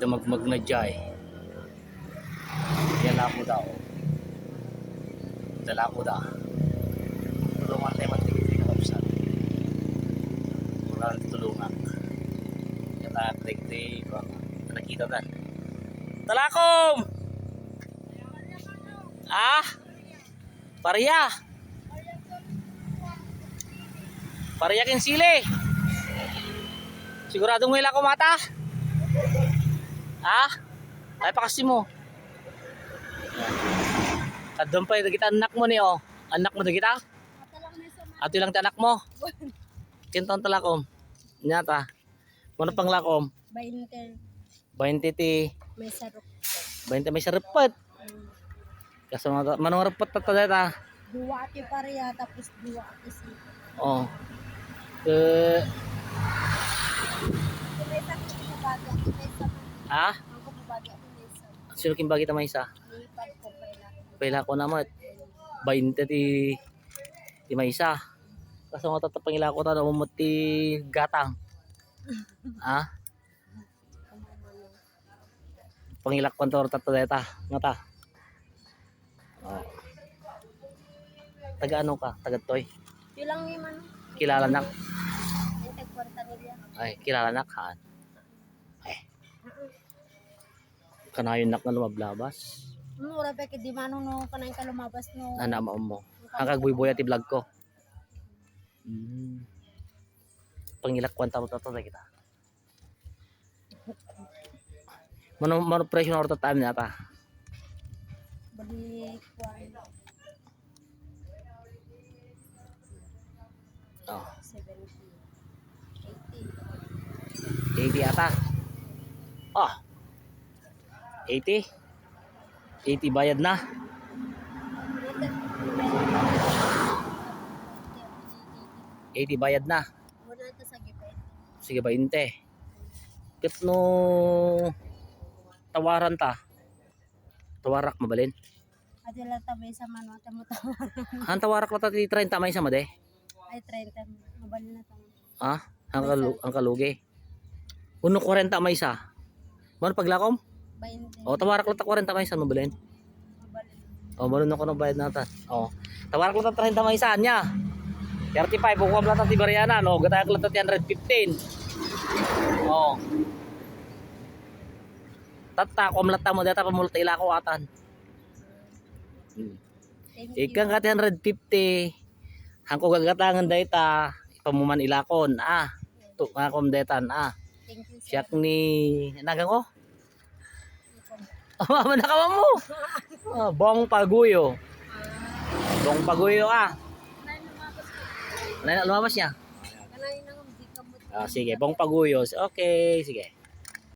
Dumagmag na jay. Yan ako daw. Dala ko daw. Tulungan tayo magtigil ka kapsat. Murang tulungan. Yan na, ko. Nakita dan. Talakom! Ah? Pariya! Pariya kin sili! Siguradong wala ko mata? Ah? Ay pakasi mo. Kadon pa kita anak mo ni oh. Anak mo na kita? Ato lang ti anak mo. Kinton talakom. Nyata. Muna pang lakom. 20 20 ti may sarok. 20 may sarapet. Kaso manong rapet ta ta Dua ati pareha tapos dua ati si. Oh. Eh, Kung may baga, may sa ah? ang ko baga may sa. Sino kin bagi ta may isa? Lipad ko naman. 20 ti ti may isa. Kaso nga tatapangila ko ta na umot ti gatang. Ah? Pangilak ko to tato deta. Nga ta. Oh. Taga ano ka? Taga toy. Yun lang yung man. Kilala na. Yung tagkwarta nila. Ay, kilala na ka. Ay. Kanayon nak na lumablabas. Mura pa kay di manong no kanang ka lumabas no. Ana mo mo. Ang kagbuy-buy ati vlog ko. Mm. Pangilak kwanta mo tato kita. Mano mano presyo na orta time na ta. Balik kwan Oh, 70. 80 ata. Oh. 80. 80 bayad na. 80 bayad na. Sa. Sige 20. Kit no tawaran ta. Tawarak mabalin. Lang tamay sa mano at mo tawa. Han tawarak la ta ti 30 may sama de. Ay 30. Mabali na tama. Ah, ang kalu ang kalugi. Uno 40 may isa. Mano paglakom? 20. O tawarak la ta 40 may isa no balin. Mabali. O marunong ko ng bayad nata. O. Tawarak la ta 30 may isa nya. 35 bukuha la ta ti Bariana no. Gatayak la ta ti 115. O. Tata kom la ta mo data pamulta ila ko atan. Hmm. Ikang kati 150. Hangko gagatangan dayta pamuman ilakon ah. Tu akom daytan ah. Thank you. sir. Siyak ni nagang ko. Mama na kawan mo. Ah, bong paguyo. Bong paguyo ah. Ano lumabas niya? Ah, sige, bong paguyo. Okay, sige.